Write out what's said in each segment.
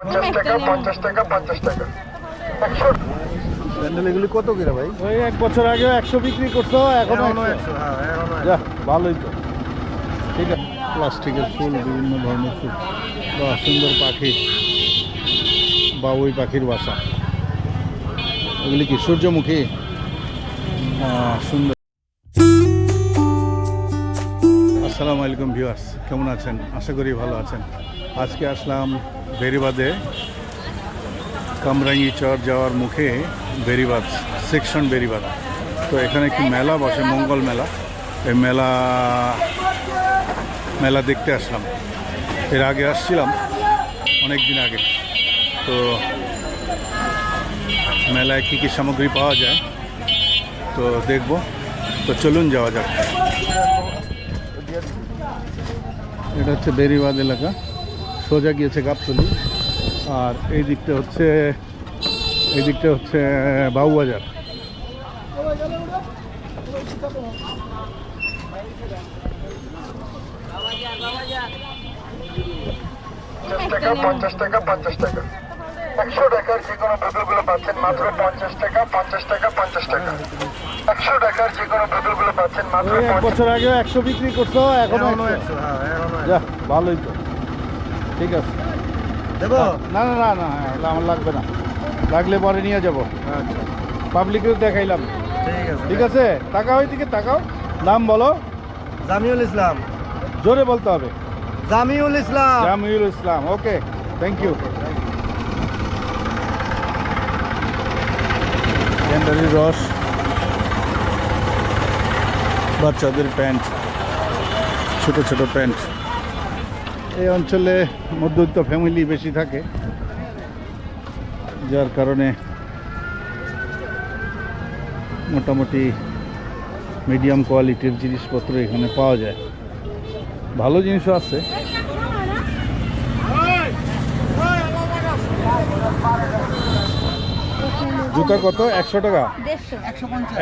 পঞ্চাশ টাকা পঞ্চাশ টাকা পঞ্চাশ টাকা। একশো। স্যান্ডেল এগুলি কত করে ভাই? ওই এক বছর আগে একশো বিক্রি করছ এখনও এখনও একশো। একশো হ্যাঁ যা ভালোই তো। ঠিক আছে। প্লাস্টিকের ফুল বিভিন্ন ধরনের ফুল। বা সুন্দর পাখি। বা ওই পাখির বাসা। ওগুলি কি সূর্যমুখী? সুন্দর। আসসালামু আলাইকুম ভিউয়ার্স। কেমন আছেন? আশা করি ভালো আছেন। আজকে আসলাম বেরিবাদে কামরাঙ্গি চর যাওয়ার মুখে বেরিবাদ সেকশন বেরিবাদ। তো এখানে একটি মেলা বসে, মঙ্গল মেলা। এই মেলা মেলা দেখতে আসলাম। এর আগে আসছিলাম অনেক দিন আগে। তো মেলায় কী কী সামগ্রী পাওয়া যায়, তো দেখব। তো চলুন যাওয়া যাক। এটা হচ্ছে বেরিবাদ এলাকা। সোজা গিয়েছে গাবতলি। আর এই দিকটা হচ্ছে এই দিকটা হচ্ছে পঞ্চাশ টাকা পঞ্চাশ টাকা পঞ্চাশ টাকা। একশো টাকার যে কোনো পাচ্ছেন মাত্র পঞ্চাশ টাকা পঞ্চাশ টাকা পঞ্চাশ টাকা। একশো টাকার যে কোনো পাচ্ছেন মাত্র এক বছর আগে একশো বিক্রি করছ এখনও হ্যাঁ ভালোই তো। ঠিক আছে। দেবো? না না না না আমার লাগবে না। লাগলে পরে নিয়ে যাব। আচ্ছা। পাবলিকেও দেখাইলাম। ঠিক আছে। ঠিক আছে? টাকা ওই দিকে তাকাও। নাম বলো। জামিউল ইসলাম। জোরে বলতে হবে। Jamiul Islam. Jamiul Islam okay. Thank you রস। বাচ্চাদের প্যান্ট। ছোট ছোট প্যান্ট। এই অঞ্চলে মধ্যবিত্ত ফ্যামিলি বেশি থাকে যার কারণে মোটামুটি মিডিয়াম কোয়ালিটির জিনিসপত্র এখানে পাওয়া যায়। ভালো জিনিসও আছে। জুতা কত? একশো টাকা?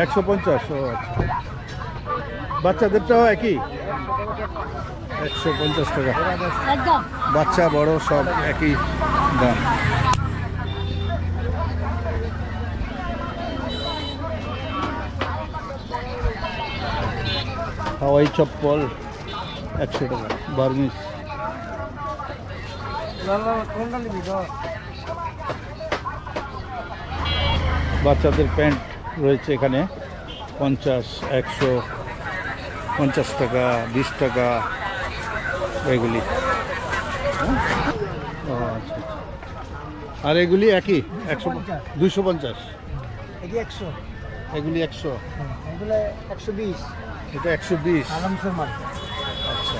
একশো পঞ্চাশ। ও আচ্ছা। বাচ্চাদেরটাও একই? একশো পঞ্চাশ টাকা। বাচ্চা বড় সব একই দাম। হাওয়াই চপ্পল একশো টাকা বার্মিস বাচ্চাদের প্যান্ট রয়েছে এখানে পঞ্চাশ একশো পঞ্চাশ টাকা বিশ টাকা। এগুলি। হ্যাঁ? আচ্ছা আচ্ছা। আর এগুলি একই? একশো দুইশো পঞ্চাশ? এগুলি একশো? একশো বিশ। এটা একশো বিশ। আচ্ছা।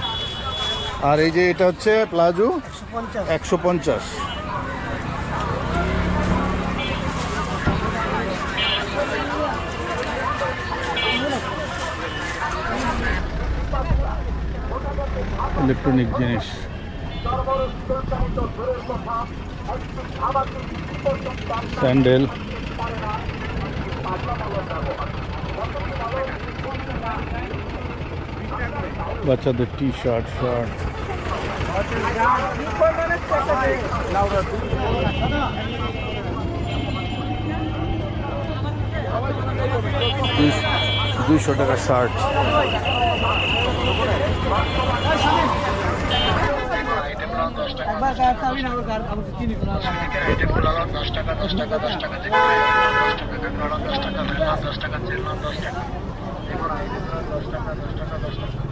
আর এই যে এটা হচ্ছে প্লাজো? একশো পঞ্চাশ। ইলেকট্রনিক জিনিস। স্যান্ডেল। বাচ্চাদের টি শার্ট। শার্ট দুইশো টাকা শার্ট। একবার গায়ে চাবি না চিনি দশ টাকা দশ টাকা দশ টাকা দশ টাকা দশ টাকা দশ টাকা দশ টাকা দশ টাকা দশ টাকা দশ টাকা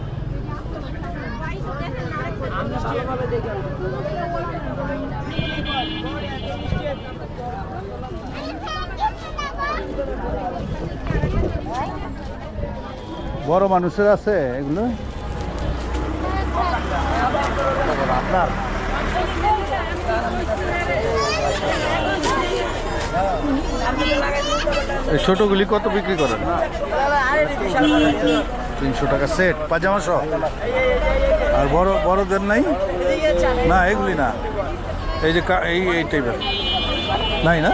বড় মানুষের আছে এগুলো? এই ছোটগুলি কত বিক্রি করেন? তিনশো টাকা সেট পাজামা সহ? আর বড়, বড়দের নাই? না, এগুলি না। এই যে এই এই টাইপের নাই না?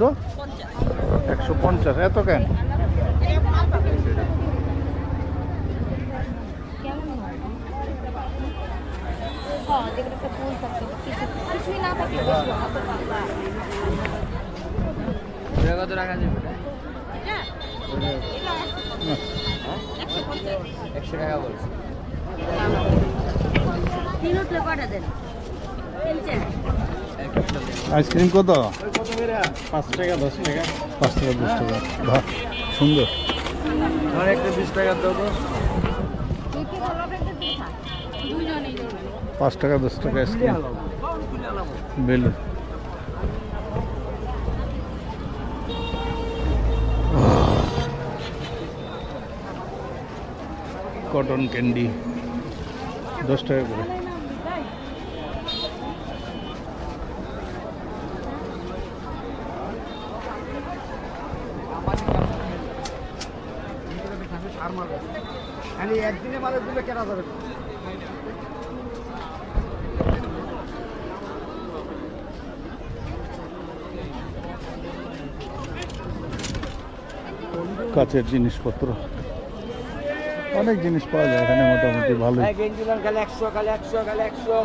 একশো? একশো পঞ্চাশ। এত কেন? একশো টাকা বলছি আইসক্রিম কত? পাঁচ টাকা দশ টাকা। পাঁচ টাকা দশ টাকা। বাহ সুন্দর। আমার একটা বিশ টাকা দেবো। পাঁচ টাকা দশ টাকা আইসক্রিম। Balloon cotton candy. দশ টাকা করে। দিলে কেনা যাবে? কাচের জিনিসপত্র। অনেক জিনিস পাওয়া যায় এখানে মোটামুটি খালি একশো খালি একশো খালি একশো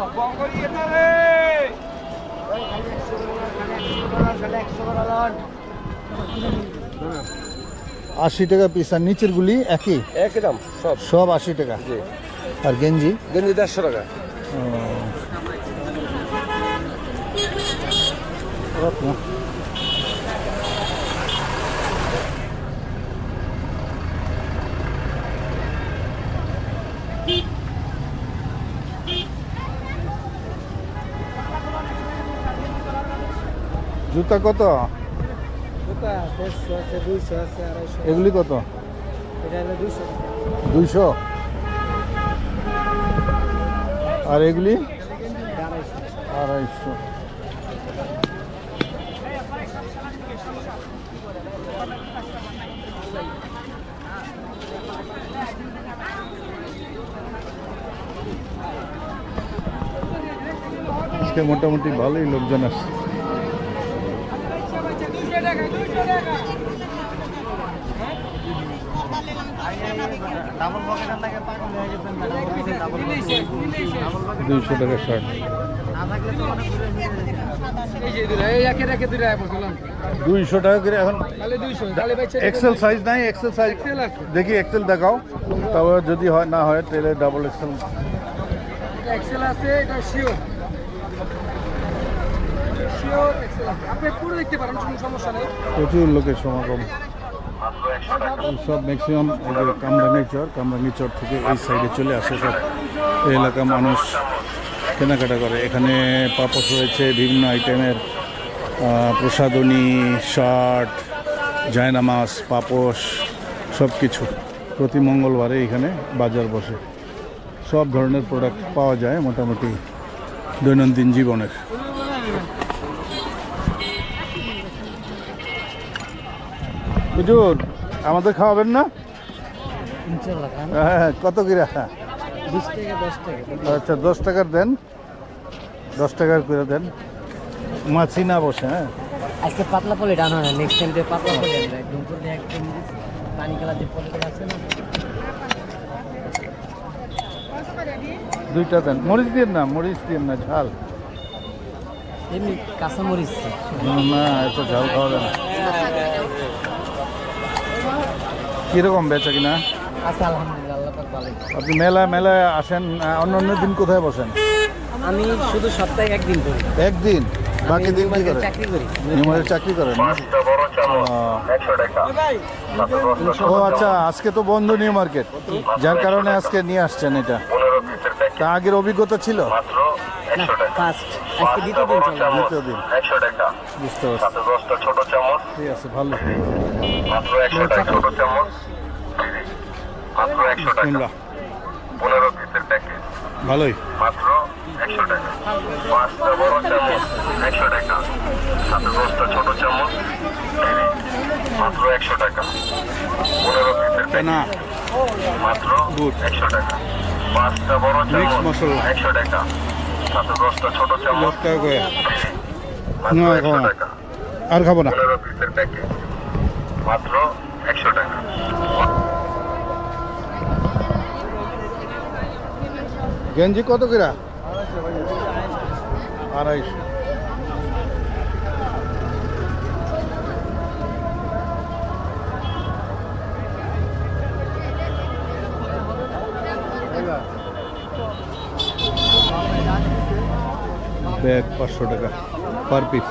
আশি টাকা পিস আর নিচের গুলি একই? একদম সব। সব আশি টাকা? জি। আর গেঞ্জি? গেঞ্জি দেড়শো টাকা। জুতা কত জুতা দেড়শো আছে দুইশো আছে আড়াইশো এগুলি কত? দুইশো? আর এগুলি? আড়াইশো। আজকে মোটামুটি ভালোই লোকজন আসছে ডাবল পকেটের লাগে পাগল হয়ে গেছেন ডাবল দুইশো টাকা শার্ট না থাকলে তো অনেক ঘুরে এই যে দুটো এই একে দুটো বলছিলাম দুইশো টাকা করে এখন দুইশো এক্সেল সাইজ নাই এক্সেল সাইজ দেখি এক্সেল দেখাও। তবে যদি হয় না হয় তাহলে ডাবল এক্সেল এক্সেল আছে এটা শিওর শিওর এক্সেল আছে। আপনি পুরো দেখতে পারেন কোনো সমস্যা নেই। প্রচুর লোকের সমাগম। সব ম্যাক্সিমাম কামরাঙ্গি চর কামরাঙ্গি চর থেকে এই সাইডে চলে আসে সব। এই এলাকার মানুষ কেনাকাটা করে। এখানে পাপস রয়েছে, বিভিন্ন আইটেমের প্রসাদনী শার্ট জায়নামাজ পাপস সব কিছু প্রতি মঙ্গলবারে এখানে বাজার বসে। সব ধরনের প্রোডাক্ট পাওয়া যায় মোটামুটি দৈনন্দিন জীবনের। হুজুর আমাদের খাওয়াবেন না? হ্যাঁ কত কিরা? আচ্ছা দশ টাকার দেন। দশ টাকার করে দেন। মাছি না বসে হ্যাঁ? আজকে পাতলা পলি ডান হয় না নেক্সট টাইম দিয়ে পাতলা পলি একদম একদম পানি কালার যে পলিগুলো আছে না? দুইটা দেন। মরিচ দিয়ে না মরিচ দিয়ে না ঝাল। এমনি কাঁচামরিচ। না এত ঝাল খাওয়া না। কীরকম বেচা কিনা? আচ্ছা আলহামদুলিল্লাহ আল্লাহ পাক ভালো আপনি মেলা মেলায় আসেন অন্য অন্য দিন কোথায় বসেন? আমি শুধু সপ্তাহে একদিন করি। একদিন? বাকি দিন কি করেন? চাকরি করি। নিউমারের চাকরি করেন না? ও। আচ্ছা আজকে তো বন্ধ নিউ মার্কেট। যার কারণে আজকে নিয়ে আসছেন এটা। তা আগের অভিজ্ঞতা ছিল? না ফার্স্ট আজকে দ্বিতীয় দিন দ্বিতীয় দিন। একশো টাকা। বুঝতে পারছি। সাথে দশটা ছোট চামচ। ঠিক আছে ভালো। মাত্র একশো টাকা ছোট চামচ। মাত্র একশো টাকা। পনেরো পিসের ভালোই। মাত্র একশো টাকা। পাঁচটা বড় চামচ একশো টাকা। সাথে দশটা ছোট চামচ। মাত্র একশো টাকা। পনেরো পিসের মাত্র. একশো টাকা। পাঁচটা বড় Mix মশলা। একশো টাকা। সাথে দশটা ছোট চামচ। দশ টাকা করে। আর খাব না। পনেরো পিসের প্যাকেট মাত্র একশো টাকা। গেঞ্জি কত কিরা? আড়াইশো। ব্যাগ পাঁচশো টাকা পার পিস।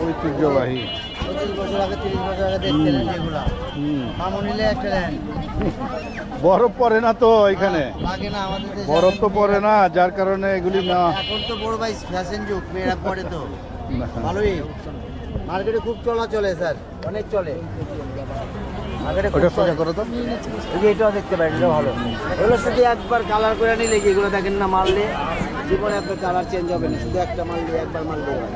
ঐতিহ্যবাহী। বরফ পড়ে না তো এখানে? লাগে না আমাদের দেশে। বরফ তো পড়ে না যার কারণে এগুলি না এখন তো বড় ভাই ফ্যাশন যুগ মেয়েরা পড়ে তো। ভালোই। মার্কেটে খুব চলা চলে স্যার। অনেক চলে। ওটা সোজা করো তো। এই যে এটাও দেখতে পারেন এটাও ভালো। এগুলো শুধু একবার কালার করে নিলে কি এগুলো দেখেন না মারলে জীবনে আপনার কালার চেঞ্জ হবে না শুধু একটা মারলে একবার মারলে হয়।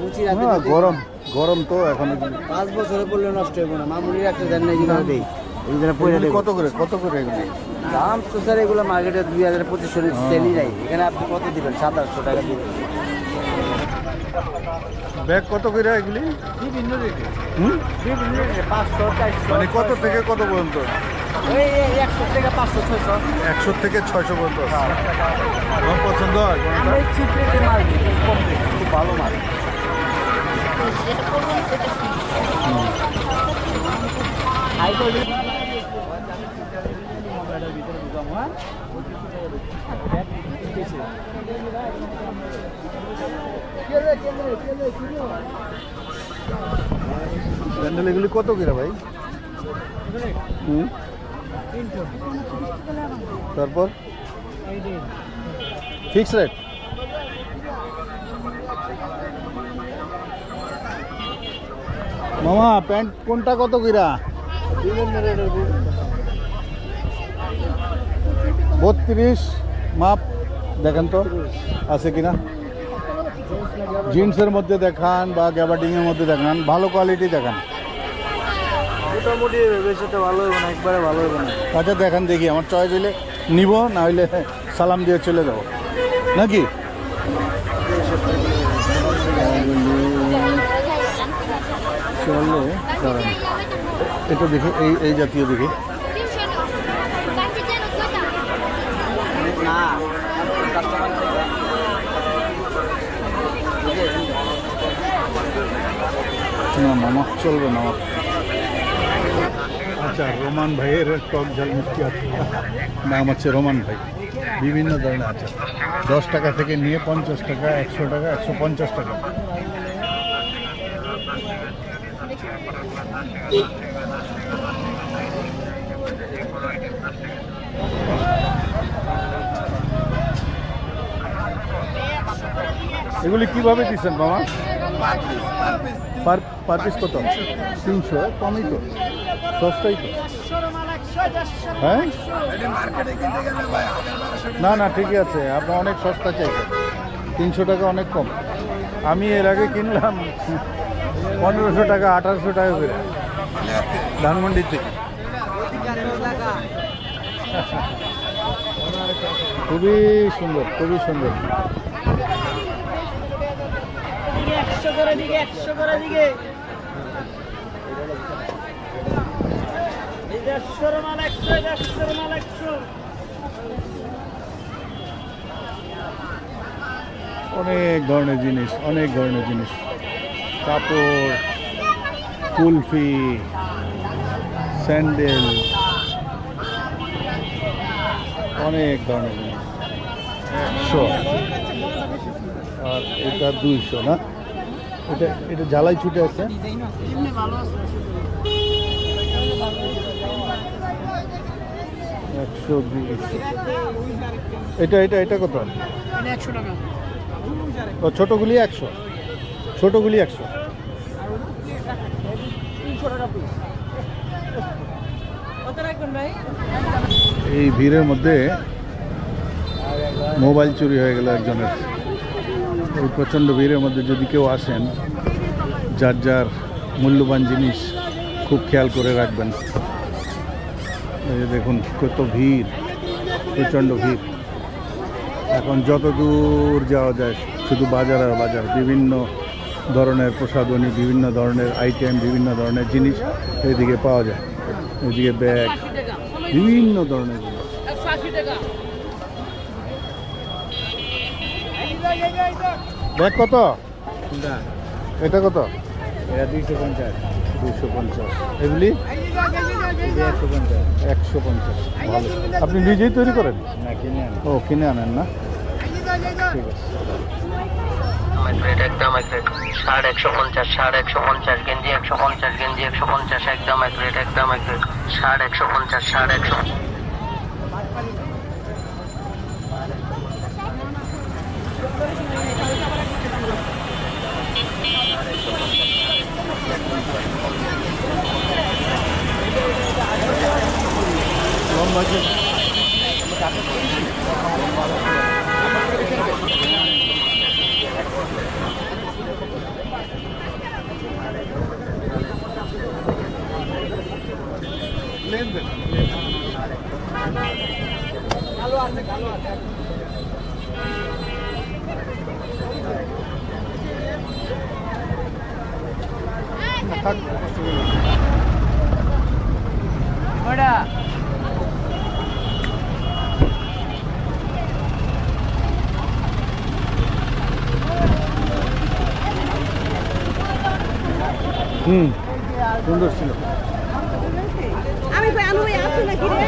মুচি রাখতে গরম গরম তো এখন পাঁচ বছরে পড়লে নষ্ট হবে না। মামুনি রাখতে দেন না। এগুলো দেই কত করে কত করে এগুলি? দাম তো স্যার এগুলো মার্কেটে দুই হাজার পঁচিশশো সেলই নাই। এখানে আপনি কত দিবেন? সাত আটশো টাকা দিবেন। ব্যাগ কত করে এগুলি বিভিন্ন রেটে হুম বিভিন্ন রেটে পাঁচশো চারশো মানে কত থেকে কত পর্যন্ত একশো থেকে পাঁচশো ছয়শো একশো থেকে ছয়শো পর্যন্ত আছে। তোমার পছন্দ হয়? আমরা খুব ভালো মাল হাই কোয়ালিটি স্যান্ডেল এগুলি কত করে ভাই? হুম? তারপর? Fix rate? মামা প্যান্ট কোনটা কত কিরা বত্রিশ মাপ দেখেন তো আছে কিনা? জিন্সের মধ্যে দেখান বা গ্যাবার্ডিংয়ের মধ্যে দেখান ভালো কোয়ালিটি দেখান। মোটামুটি বেশি তো ভালো হবে না একবারে ভালো হবে না। আচ্ছা দেখান দেখি আমার চয়েস হইলে নিব না হইলে সালাম দিয়ে চলে যাব। নাকি? চলে এটা দেখি এই এই জাতীয় দেখি। না। কাস্টমার না মামা চলবে না। আচ্ছা রোমান ভাইয়ের টক ঝাল মিষ্টি আছে। নাম হচ্ছে রোমান ভাই। বিভিন্ন ধরনের আছে। দশ টাকা থেকে নিয়ে পঞ্চাশ টাকা একশো টাকা একশো পঞ্চাশ টাকা। এগুলি কীভাবে দিচ্ছেন মামা? পার পিস কত? তিনশো, কমই তো। সস্তাই তো। হ্যাঁ? না না, ঠিকই আছে। আপনি অনেক সস্তা চাইছেন। তিনশো টাকা অনেক কম। আমি এর আগে কিনলাম পনেরোশো টাকা, আঠারোশো টাকা করে। ধানমন্ডির থেকে। খুবই সুন্দর খুবই সুন্দর একশো করে দিকে, একশো করে দিকে। অনেক ধরনের জিনিস, অনেক ধরনের জিনিস। কাপড়, কুলফি, স্যান্ডেল, অনেক ধরনের জিনিস। একশো। আর এটা দুইশো না? এটা এটা জ্বালাই ছুটে আছে। একশো এটা এটা এটা কত? ও ছোটোগুলি একশো। ছোটোগুলি একশো। এই ভিড়ের মধ্যে মোবাইল চুরি হয়ে গেল একজনের। এই প্রচণ্ড ভিড়ের মধ্যে যদি কেউ আসেন, যার যার মূল্যবান জিনিস খুব খেয়াল করে রাখবেন। এই দেখুন কত ভিড়, প্রচণ্ড ভিড়। এখন যত দূর যাওয়া যায়, শুধু বাজার আর বাজার, বিভিন্ন ধরনের প্রসাধনী, বিভিন্ন ধরনের আইটেম বিভিন্ন ধরনের জিনিস এদিকে পাওয়া যায়। এদিকে ব্যাগ, বিভিন্ন ধরনের জিনিস। ব্যাগ কত? এটা কত? এটা দুইশো পঞ্চাশ। দুশো পঞ্চাশ। এগুলি? একশো পঞ্চাশ। একশো পঞ্চাশ। ভালো। আপনি নিজেই তৈরি করেন? না কিনে আনি ও কিনে আনেন না? ঠিক আছে। একদম ষাট একশো পঞ্চাশ ষাট একশো পঞ্চাশ গেঞ্জি একশো পঞ্চাশ গেঞ্জি একশো পঞ্চাশ একদম মাইগ্রেট একদম মাইগ্রেট ষাট একশো পঞ্চাশ ষাট একশো হুম সুন্দর ছিল। আমি কই আসু নাকি রে?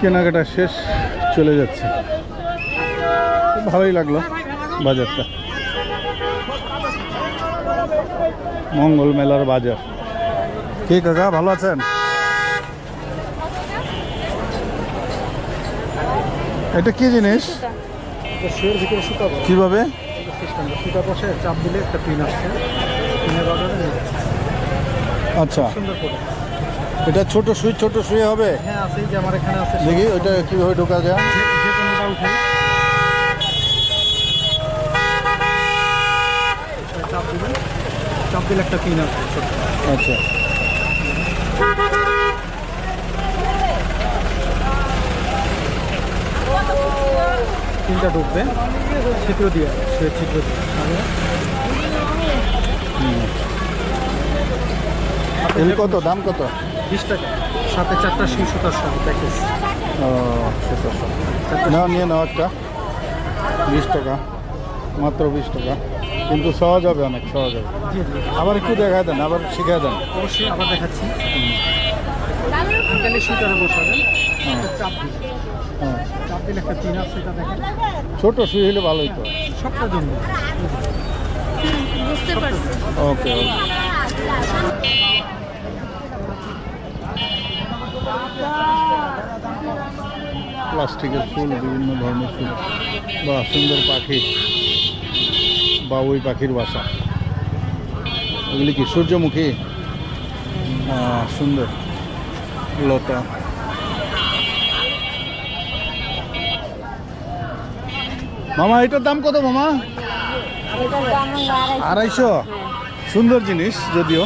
কেনাকাটা শেষ চলে যাচ্ছে। ভালোই লাগল বাজারটা। মঙ্গল মেলার বাজার। কে কাকা ভালো আছেন? এটা কি জিনিস? কীভাবে? সুতা বসে চাপ দিলে একটা পিন আসছে। পিনের অর্ডারে আচ্ছা। সুন্দর করে। এটা ছোট সুই ছোট সুই হবে? হ্যাঁ আছে যে আমার এখানে আছে। দেখি ওইটা কীভাবে ঢোকা যায়? যে যে কোনোটা উঠে। চাপ দিলে চাপ দিলে একটা পিন আসবে আচ্ছা। পিনটা ঢুকবে ছিদ্র দিয়ে সে ছিদ্র দিয়ে এর কত দাম কত? বিশ টাকা সাথে চারটা শিশু সুতার সহ প্যাকেজ ও সেটা নাও নিয়ে নাও একটা। বিশ টাকা মাত্র বিশ টাকা। কিন্তু সহজ হবে অনেক সহজ হবে। আবার একটু দেখা দেন আবার শিখে দেন। অবশ্যই আবার দেখাচ্ছি। হ্যাঁ ছোট শুয়ে হলে ভালোই তো সবটার জন্য বুঝতে পারছি। ওকে ওকে। প্লাস্টিকের ফুল বিভিন্ন ধরনের ফুল বা সুন্দর পাখি। বা ওই পাখির বাসা। এগুলি কি সূর্যমুখী? সুন্দর। লতা। মামা, এটার দাম কত মামা? আড়াইশো। সুন্দর জিনিস যদিও।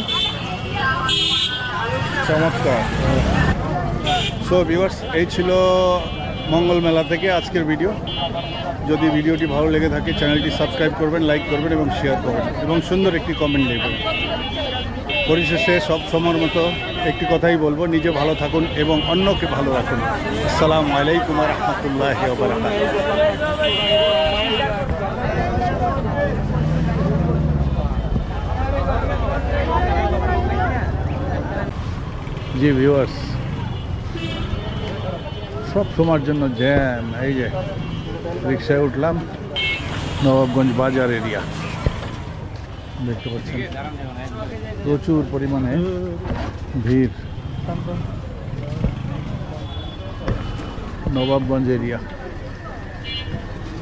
চমৎকার। সো ভিউয়ার্স এই ছিল মঙ্গল মেলা থেকে আজকের ভিডিও যদি ভিডিওটি ভালো লেগে থাকে, চ্যানেলটি সাবস্ক্রাইব করবেন, লাইক করবেন এবং শেয়ার করবেন এবং সুন্দর একটি কমেন্ট লিখবেন পরিশেষে সব সময়ের মতো একটি কথাই বলব, নিজে ভালো থাকুন এবং অন্যকে ভালো রাখুন। আসসালামু আলাইকুম রহমতুল্লাহ জি ভিউয়ার্স সব সময়ের জন্য জ্যাম এই যে। রিক্সায় উঠলাম নবাবগঞ্জ বাজার এরিয়া দেখতে পাচ্ছেন প্রচুর পরিমাণে ভিড় নবাবগঞ্জ এরিয়া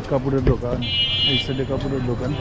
কাপড়ের দোকান এই সাইডে কাপড়ের দোকান